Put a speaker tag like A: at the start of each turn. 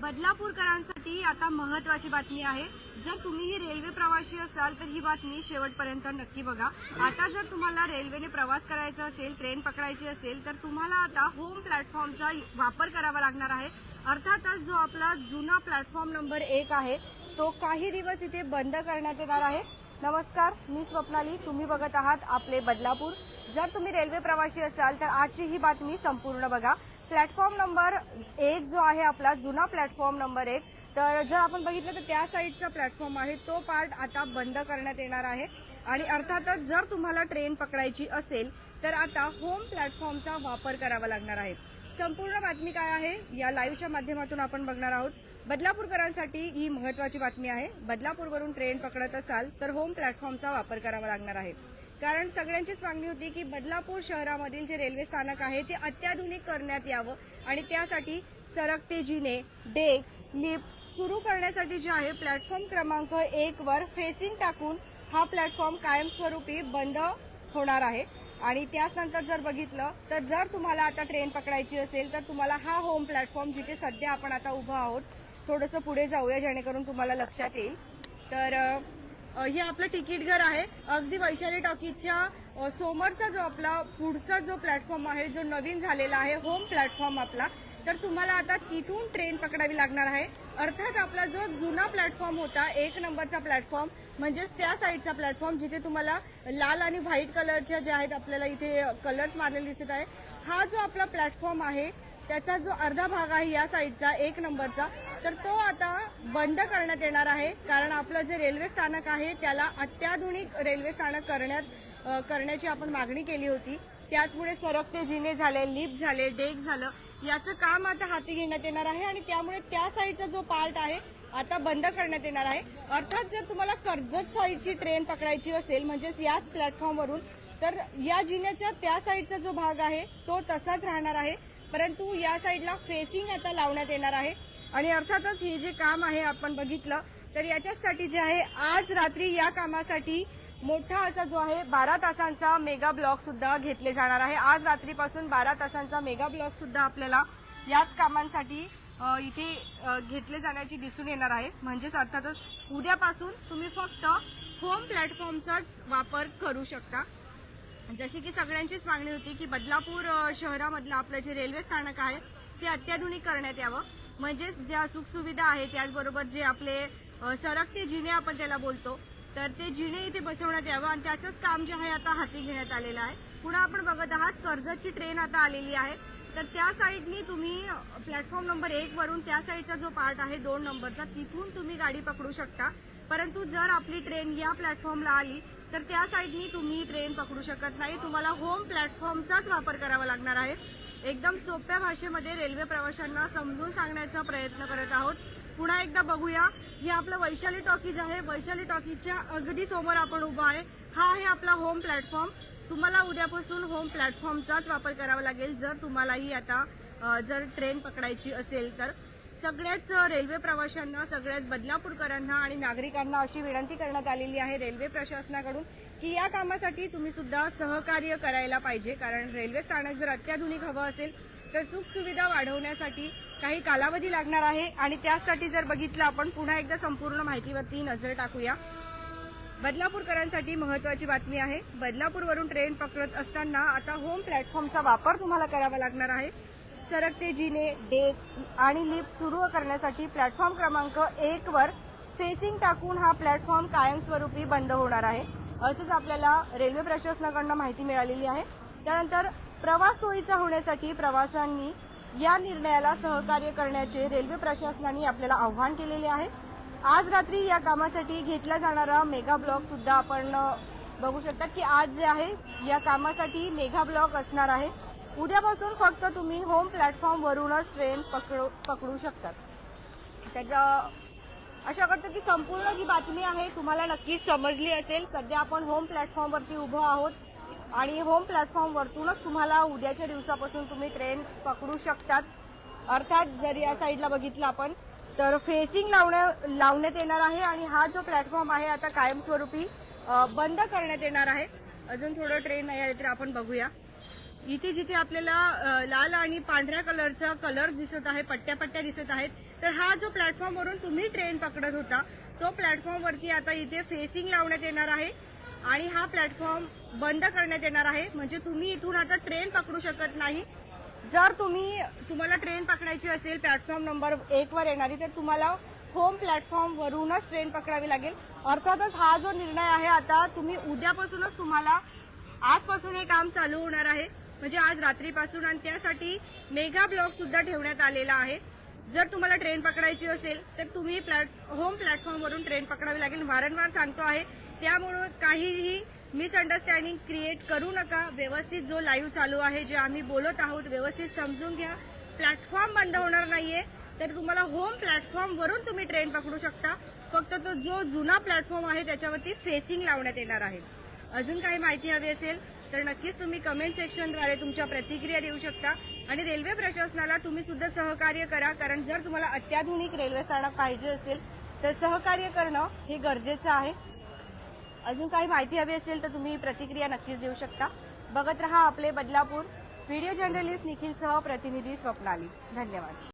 A: बदलापूरकरांसाठी आता महत्वाची बातमी आहे. जर तुम्ही ही रेल्वे प्रवासी असाल तर ही बातमी शेवटपर्यंत नक्की बघा. आता जर तुम्हाला रेल्वेने प्रवास करायचा असेल ट्रेन पकडायची असेल तर तुम्हाला आता होम प्लॅटफॉर्मचा वापर करावा लागणार आहे. अर्थातच जो आपला जुना प्लॅटफॉर्म नंबर एक आहे तो काही दिवस इथे बंद करण्यात येणार आहे. नमस्कार मी स्वप्नाली. तुम्ही बघत आहात आपले बदलापूर. जर तुम्ही रेल्वे प्रवासी असाल तर आजची ही बातमी संपूर्ण बघा. प्लॅटफॉर्म नंबर एक जो आहे आपला जुना प्लॅटफॉर्म नंबर एक. तर जर आपण बघितलं तर त्या साईडचा प्लॅटफॉर्म आहे. तो पार्ट आता बंद करण्यात येणार आहे. आणि अर्थातच जर तुम्हाला ट्रेन पकडायची असेल तर आता होम प्लॅटफॉर्मचा वापर करावा लागणार आहे. संपूर्ण बातमी काय आहे? या लाईव्हच्या माध्यमातून आपण बघणार आहोत. बदलापूरकरांसाठी ही महत्वाची बातमी आहे. बदलापूरवरून ट्रेन पकडत असाल तर होम प्लॅटफॉर्मचा वापर करावा लागणार आहे. कारण सगळ्यांचीच मागणी होती की बदलापूर शहरामधील जे रेल्वे स्थानक आहे ते अत्याधुनिक करण्यात यावं आणि त्यासाठी सरकते जिने डेक लिफ्ट सुरू करण्यासाठी जे आहे प्लॅटफॉर्म क्रमांक एक वर फेसिंग टाकून हा प्लॅटफॉर्म कायमस्वरूपी बंद होणार आहे. आणि त्याच नंतर जर बघितलं तर जर तुम्हाला आता ट्रेन पकडायची असेल तर तुम्हाला हा होम प्लॅटफॉर्म जिथे सध्या आपण आता उभं आहोत थोडंसं पुढे जाऊया जेणेकरून तुम्हाला लक्षात येईल. तर हे आपलं तिकीट घर आहे. अगदी वैशाली टॉकीजच्या समोरचा जो आपला पुढचा जो प्लॅटफॉर्म आहे जो नवीन झालेला आहे होम प्लॅटफॉर्म आपला तर तुम्हाला आता तिथून ट्रेन पकडावी लागणार आहे. अर्थात आपला जो जुना प्लॅटफॉर्म होता एक नंबरचा प्लॅटफॉर्म म्हणजेच त्या साईडचा प्लॅटफॉर्म जिथे तुम्हाला लाल आणि व्हाईट कलरच्या ज्या आहेत आपल्याला इथे कलर्स मारलेले दिसत आहे हा जो आपला प्लॅटफॉर्म आहे त्याचा जो अर्धा भाग आहे या साईडचा एक नंबरचा तर तो आता बंद करण्यात येणार आहे. कारण आपलं जे रेल्वे स्थानक आहे त्याला अत्याधुनिक रेल्वे स्थानक करण्यात करण्याची आपण मागणी केली होती. त्याचमुळे सरकते जिने झाले लिफ्ट झाले डेक झालं याचं काम आता हाती घेण्यात येणार आहे आणि त्यामुळे त्या साईडचा जो पार्ट आहे आता बंद करण्यात येणार आहे. अर्थात जर तुम्हाला कर्जत साईडची ट्रेन पकडायची असेल म्हणजेच याच प्लॅटफॉर्मवरून तर या जिन्याच्या त्या साईडचा जो भाग आहे तो तसाच राहणार आहे. परंतु या साईडला फेसिंग आता लावण्यात येणार आहे. आणि अर्थातच हे जे काम आहे आपण बघितलं तर याच्यासाठी जे आहे आज रात्री या कामासाठी मोठा असा जो आहे बारा तासांचा मेगा ब्लॉक सुद्धा घेतले जाणार आहे. आज रात्रीपासून बारा तासांचा मेगा ब्लॉक सुद्धा आपल्याला याच कामांसाठी इथे घेतले जाण्याची दिसून येणार आहे. म्हणजेच अर्थातच उद्यापासून तुम्ही फक्त होम प्लॅटफॉर्मचाच वापर करू शकता. जशी की सगळ्यांचीच मागणी होती की बदलापूर शहरामधलं आपलं जे रेल्वे स्थानक आहे ते अत्याधुनिक करण्यात यावं. म्हणजेच ज्या सुखसुविधा आहे त्याचबरोबर जे आपले सरकते जिने आपण त्याला बोलतो तर ते जिने इथे बसवण्यात यावं आणि त्याचंच काम जे आहे आता हाती घेण्यात आलेलं आहे. पुन्हा आपण बघत आहात कर्जतची ट्रेन आता आलेली आहे. तर त्या साईडनी तुम्ही प्लॅटफॉर्म नंबर एक वरून त्या साईडचा जो पार्ट आहे दोन नंबरचा तिथून तुम्ही गाडी पकडू शकता. परंतु जर आपली ट्रेन या प्लॅटफॉर्मला आली तर त्या साईडनी तुम्ही ट्रेन पकडू शकत नाही. तुम्हाला होम प्लॅटफॉर्मचाच वापर करावा लागणार आहे. एकदम सोप्या भाषेमध्ये रेल्वे प्रवाशांना समजून सांगण्याचा प्रयत्न करत आहोत. पुन्हा एकदा बघूया. हे आपलं वैशाली टॉकीज आहे. वैशाली टॉकीजच्या अगदी समोर आपण उभा आहे. हा आहे आपला होम प्लॅटफॉर्म तुम्हाला उद्यापासून होम प्लॅटफॉर्मचाच वापर करावा लागेल. जर तुम्हालाही आता जर ट्रेन पकडायची असेल तर. सगळ्याच रेल्वे प्रवाशांना सगळ्याच बदलापूरकरांना आणि नागरिकांना अशी विनंती करण्यात आलेली आहे रेल्वे प्रशासनाकडून की या कामासाठी तुम्ही सुद्धा सहकार्य करायला पाहिजे. कारण रेल्वे स्थानक जर अत्याधुनिक हवं असेल तर सुखसुविधा वाढवण्यासाठी काही कालावधी लागणार आहे. आणि त्यासाठी जर बघितलं आपण पुन्हा एकदा संपूर्ण माहितीवरती नजर टाकूया. बदलापूरकरांसाठी महत्वाची बातमी आहे. बदलापूरवरून ट्रेन पकडत असताना आता होम प्लॅटफॉर्मचा वापर तुम्हाला करावा लागणार आहे. सरकते जिने डेक आणि लिफ्ट सुरू करण्यासाठी प्लॅटफॉर्म क्रमांक एक वर फेसिंग टाकून हा प्लॅटफॉर्म कायमस्वरूपी बंद होणार आहे. असंच आपल्याला रेल्वे प्रशासनाकडनं माहिती मिळालेली आहे. त्यानंतर प्रवास सोयीचा होण्यासाठी प्रवाशांनी या निर्णयाला सहकार्य करण्याचे रेल्वे प्रशासनाने आपल्याला आव्हान केलेले आहे. आज रात्री या कामासाठी घेतला जाणारा मेगा ब्लॉक सुद्धा आपण बघू शकता की आज जे आहे या कामासाठी मेगा ब्लॉक असणार आहे. उद्यापासून फक्त तुम्ही होम प्लॅटफॉर्मवरूनच ट्रेन पकडू पकडू शकतात त्याचा अशा करतो की संपूर्ण जी बातमी आहे तुम्हाला नक्कीच समजली असेल. सध्या आपण होम प्लॅटफॉर्मवरती उभं आहोत आणि होम प्लॅटफॉर्मवरतूनच तुम्हाला उद्याच्या दिवसापासून तुम्ही ट्रेन पकडू शकतात. अर्थात जर या साईडला बघितलं आपण तर फेसिंग लावण्या लावण्यात येणार आहे आणि हा जो प्लॅटफॉर्म आहे आता कायमस्वरूपी बंद करण्यात येणार आहे. अजून थोडं ट्रेन नाही आले तर आपण बघूया. इथे जिथे आपल्याला लाल आणि पांढऱ्या कलरचा कलर दिसत आहे पट्ट्या पट्ट्या दिसत आहेत तर हा जो प्लॅटफॉर्मवरून तुम्ही ट्रेन पकडत होता तो प्लॅटफॉर्मवरती आता इथे फेसिंग लावण्यात येणार आहे आणि हा प्लॅटफॉर्म बंद करण्यात येणार आहे. म्हणजे तुम्ही इथून आता ट्रेन पकडू शकत नाही. जर तुम्ही तुम्हाला ट्रेन पकडायची असेल प्लॅटफॉर्म नंबर एक वर येणारी तर तुम्हाला होम प्लॅटफॉर्मवरूनच ट्रेन पकडावी लागेल. अर्थातच हा जो निर्णय आहे आता तुम्ही उद्यापासूनच तुम्हाला आजपासून हे काम चालू होणार आहे. म्हणजे आज रात्रीपासून आणि त्यासाठी मेगा ब्लॉक सुद्धा ठेवण्यात आलेला आहे. जर तुम्हाला ट्रेन पकडायची असेल तर तुम्ही प्लॅट होम प्लॅटफॉर्मवरून ट्रेन पकडावी लागेल. वारंवार सांगतो आहे त्यामुळं काहीही मिसअंडरस्टँडिंग क्रिएट करू नका. व्यवस्थित जो लाईव्ह चालू आहे जे आम्ही बोलत आहोत व्यवस्थित समजून घ्या. प्लॅटफॉर्म बंद होणार नाहीये तर तुम्हाला होम प्लॅटफॉर्मवरून तुम्ही ट्रेन पकडू शकता. फक्त तो जो जुना प्लॅटफॉर्म आहे त्याच्यावरती फेसिंग लावण्यात येणार आहे. अजून काही माहिती हवी असेल तर नक्कीच तुम्ही कमेंट सेक्शनद्वारे तुमच्या प्रतिक्रिया देऊ शकता. आणि रेल्वे प्रशासनाला तुम्ही सुद्धा सहकार्य करा कारण जर तुम्हाला अत्याधुनिक रेल्वे स्थानक पाहिजे असेल तर सहकार्य करणं हे गरजेचं आहे. अजून काही माहिती हवी असेल तर तुम्ही प्रतिक्रिया नक्कीच देऊ शकता. बघत रहा आपले बदलापूर. व्हिडिओ जर्नलिस्ट निखिलसह प्रतिनिधी स्वप्नाली. धन्यवाद.